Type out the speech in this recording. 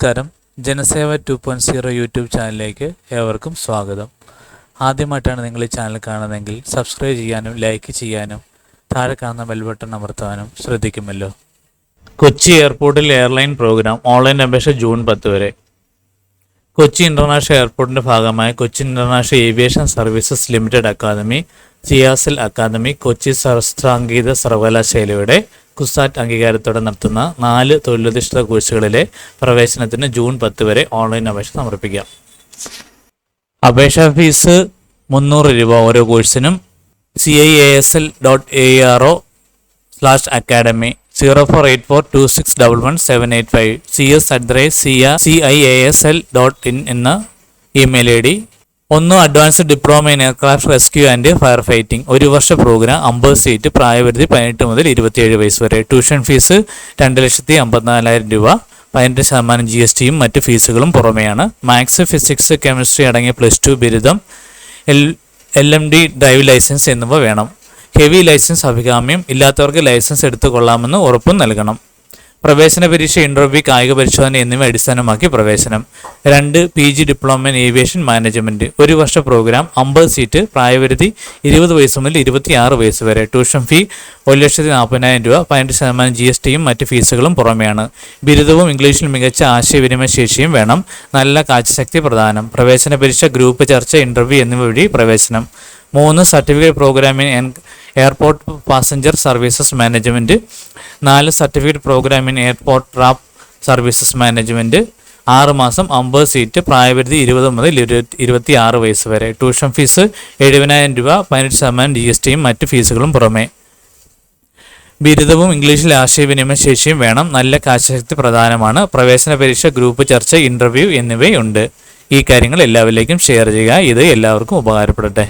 നമസ്കാരം. Janaseva two point zero YouTube ചാനലിലേക്ക് ഏവർക്കും സ്വാഗതം. ആദ്യമായിട്ടാണ് നിങ്ങൾ ഈ ചാനൽ കാണുന്നതെങ്കിൽ സബ്സ്ക്രൈബ് ചെയ്യാനും ലൈക്ക് ചെയ്യാനും താഴെ കാണുന്ന ബെൽ ബട്ടൺ അമർത്താനും ശ്രദ്ധിക്കുമല്ലോ. കൊച്ചി എയർപോർട്ടിൽ എയർലൈൻ പ്രോഗ്രാം ഓൺലൈൻ അപേക്ഷ ജൂൺ പത്ത് വരെ. കൊച്ചി ഇന്റർനാഷണൽ എയർപോർട്ടിന്റെ ഭാഗമായ Kochi international aviation services limited academy സിയാസിൽ academy Kochi ശാസ്ത്രാംഗീത സർവകലാശാലയുടെ കുസാറ്റ് അംഗീകാരത്തോടെ നടത്തുന്ന നാല് തൊഴിലധിഷ്ഠിത കോഴ്സുകളിലെ പ്രവേശനത്തിന് ജൂൺ പത്ത് വരെ ഓൺലൈൻ അപേക്ഷ സമർപ്പിക്കാം. അപേക്ഷാ ഫീസ് മുന്നൂറ് രൂപ ഓരോ കോഴ്സിനും. C I A S L dot A R O slash academy zero four eight four two six double one seven eight five C S at the rate C C I A S L dot in എന്ന email I D ഒന്ന് advanced diploma in aircraft rescue and fire fighting ഒരു വർഷ programme അമ്പത് seat പ്രായപരിധി പതിനെട്ട് മുതൽ ഇരുപത്തിയേഴ് വയസ്സ് വരെ. ട്യൂഷൻ ഫീസ് രണ്ട് ലക്ഷത്തി അമ്പത്തിനാലായിരം രൂപ. പതിനെട്ട് ശതമാനം ജി എസ് ടിയും മറ്റ് ഫീസുകളും പുറമെയാണ്. മാത്സ് ഫിസിക്സ് കെമിസ്ട്രി അടങ്ങിയ പ്ലസ് ടു ബിരുദം L L M D drive licence എന്നിവ വേണം. ഹെവി ലൈസൻസ് അഭികാമ്യം. ഇല്ലാത്തവർക്ക് ലൈസൻസ് എടുത്തു കൊള്ളാമെന്ന് ഉറപ്പും നൽകണം. പ്രവേശന പരീക്ഷ ഇന്റർവ്യൂ കായിക പരിശോധന എന്നിവ അടിസ്ഥാനമാക്കി പ്രവേശനം. രണ്ട് P G diploma in aviation management ഒരു വർഷ പ്രോഗ്രാം അമ്പത് സീറ്റ് പ്രായപരിധി ഇരുപത് വയസ്സ് മുതൽ ഇരുപത്തിയാറ് വയസ്സ് വരെ. ട്യൂഷൻ ഫീ ഒരു ലക്ഷത്തി നാൽപ്പതിനായിരം രൂപ. പതിനെട്ട് ശതമാനം ജി എസ് ടിയും മറ്റ് ഫീസുകളും പുറമെയാണ്. ബിരുദവും ഇംഗ്ലീഷിൽ മികച്ച ആശയവിനിമയ ശേഷിയും വേണം. നല്ല കാഴ്ചശക്തി പ്രധാനം പ്രവേശന പരീക്ഷ ഗ്രൂപ്പ് ചർച്ച ഇന്റർവ്യൂ എന്നിവ വഴി പ്രവേശനം. മൂന്ന് സർട്ടിഫിക്കറ്റ് പ്രോഗ്രാമിൻ എയർപോർട്ട് പാസഞ്ചർ സർവീസസ് മാനേജ്മെന്റ് നാല് certificate programme in airport trap services management ആറ് മാസം അമ്പത് സീറ്റ് പ്രായപരിധി ഇരുപത് മുതൽ ഇരുപത്തി ആറ് വയസ്സ് വരെ. ട്യൂഷൻ ഫീസ് എഴുപതിനായിരം രൂപ പതിനെട്ട് ശതമാനം ജി എസ് ടിയും മറ്റ് ഫീസുകളും പുറമെ. ബിരുദവും ഇംഗ്ലീഷിൽ ആശയവിനിമയ ശേഷിയും വേണം. നല്ല കാശശക്തി പ്രധാനമാണ്. പ്രവേശന പരീക്ഷ ഗ്രൂപ്പ് ചർച്ച ഇന്റർവ്യൂ എന്നിവയുണ്ട്. ഈ കാര്യങ്ങൾ എല്ലാവരിലേക്കും ഷെയർ ചെയ്യുക. ഇത് എല്ലാവർക്കും ഉപകാരപ്പെടട്ടെ.